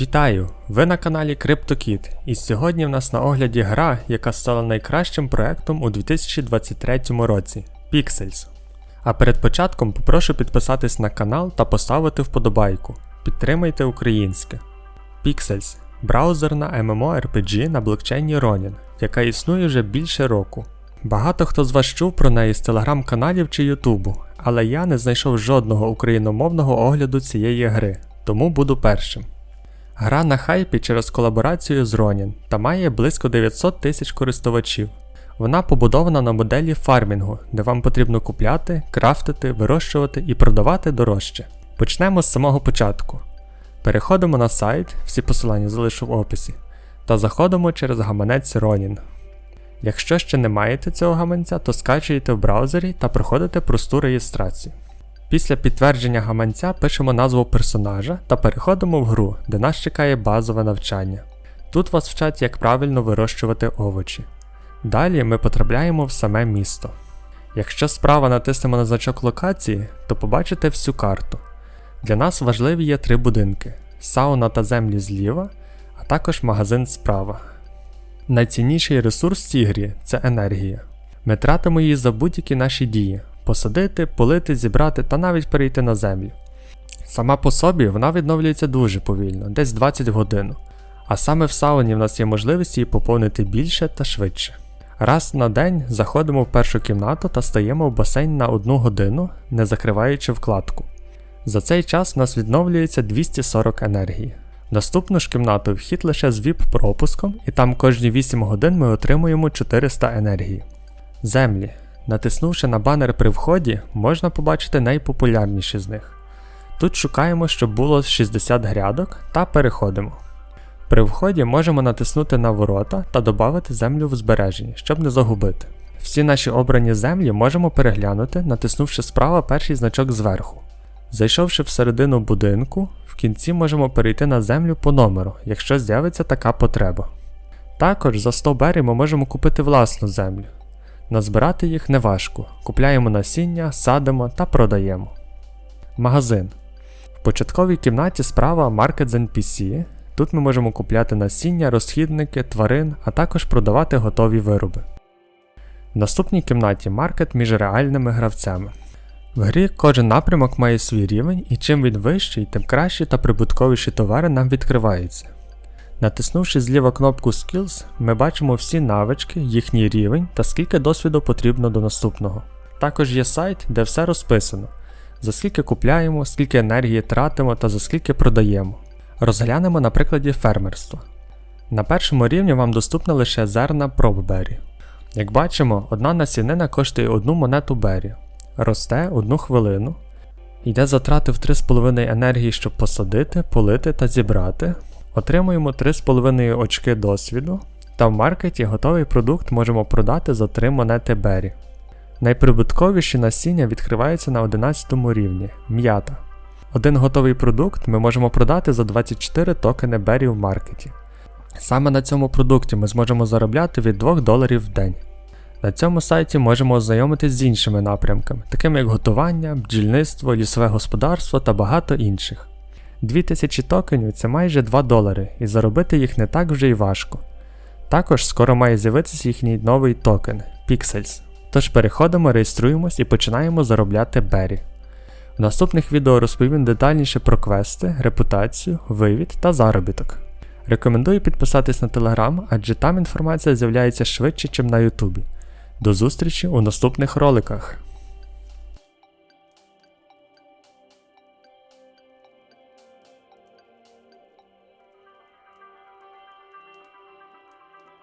Вітаю! Ви на каналі CryptoKit, і сьогодні в нас на огляді гра, яка стала найкращим проектом у 2023 році Pixels. А перед початком попрошу підписатись на канал та поставити вподобайку. Підтримайте українське. Pixels браузерна MMORPG на блокчейні Ronin, яка існує вже більше року. Багато хто з вас чув про неї з телеграм-каналів чи Ютубу, але я не знайшов жодного україномовного огляду цієї гри, тому буду першим. Гра на хайпі через колаборацію з Ronin та має близько 900 тисяч користувачів. Вона побудована на моделі фармінгу, де вам потрібно купляти, крафтити, вирощувати і продавати дорожче. Почнемо з самого початку. Переходимо на сайт, всі посилання залишу в описі, та заходимо через гаманець Ronin. Якщо ще не маєте цього гаманця, то скачуєте в браузері та проходите просту реєстрацію. Після підтвердження гаманця пишемо назву персонажа та переходимо в гру, де нас чекає базове навчання. Тут вас вчать, як правильно вирощувати овочі. Далі ми потрапляємо в саме місто. Якщо справа натиснемо на значок локації, то побачите всю карту. Для нас важливі є три будинки: сауна та землі зліва, а також магазин справа. Найцінніший ресурс в цій грі це енергія. Ми тратимо її за будь-які наші дії: посадити, полити, зібрати та навіть перейти на землю. Сама по собі вона відновлюється дуже повільно, десь 20 годин. А саме в сауні в нас є можливість її поповнити більше та швидше. Раз на день заходимо в першу кімнату та стаємо в басейн на одну годину, не закриваючи вкладку. За цей час в нас відновлюється 240 енергії. Наступну ж кімнату вхід лише з VIP-пропуском, і там кожні 8 годин ми отримуємо 400 енергії. Землі. Натиснувши на банер при вході, можна побачити найпопулярніші з них. Тут шукаємо, щоб було 60 грядок та переходимо. При вході можемо натиснути на ворота та додати землю в збереженні, щоб не загубити. Всі наші обрані землі можемо переглянути, натиснувши справа перший значок зверху. Зайшовши всередину будинку, в кінці можемо перейти на землю по номеру, якщо з'явиться така потреба. Також за 100 бері ми можемо купити власну землю. Назбирати їх неважко, купляємо насіння, садимо та продаємо. Магазин. В початковій кімнаті справа Market з NPC. Тут ми можемо купляти насіння, розхідники, тварин, а також продавати готові вироби. В наступній кімнаті маркет між реальними гравцями. В грі кожен напрямок має свій рівень, і чим він вищий, тим кращі та прибутковіші товари нам відкриваються. Натиснувши зліва кнопку Skills, ми бачимо всі навички, їхній рівень та скільки досвіду потрібно до наступного. Також є сайт, де все розписано: за скільки купляємо, скільки енергії тратимо та за скільки продаємо. Розглянемо на прикладі фермерства. На першому рівні вам доступна лише зерна проббері. Як бачимо, одна насінина коштує одну монету бері, росте одну хвилину, йде затрати в 3,5 енергії, щоб посадити, полити та зібрати. Отримуємо 3,5 очки досвіду, та в маркеті готовий продукт можемо продати за 3 монети бері. Найприбутковіші насіння відкриваються на 11 рівні м'ята. Один готовий продукт ми можемо продати за 24 токени бері в маркеті. Саме на цьому продукті ми зможемо заробляти від 2 доларів в день. На цьому сайті можемо ознайомитись з іншими напрямками, такими як готування, бджільництво, лісове господарство та багато інших. 2000 токенів це майже 2 долари, і заробити їх не так вже й важко. Також скоро має з'явитися їхній новий токен Pixels. Тож переходимо, реєструємось і починаємо заробляти бері. В наступних відео розповім детальніше про квести, репутацію, вивід та заробіток. Рекомендую підписатись на телеграм, адже там інформація з'являється швидше, ніж на Ютубі. До зустрічі у наступних роликах.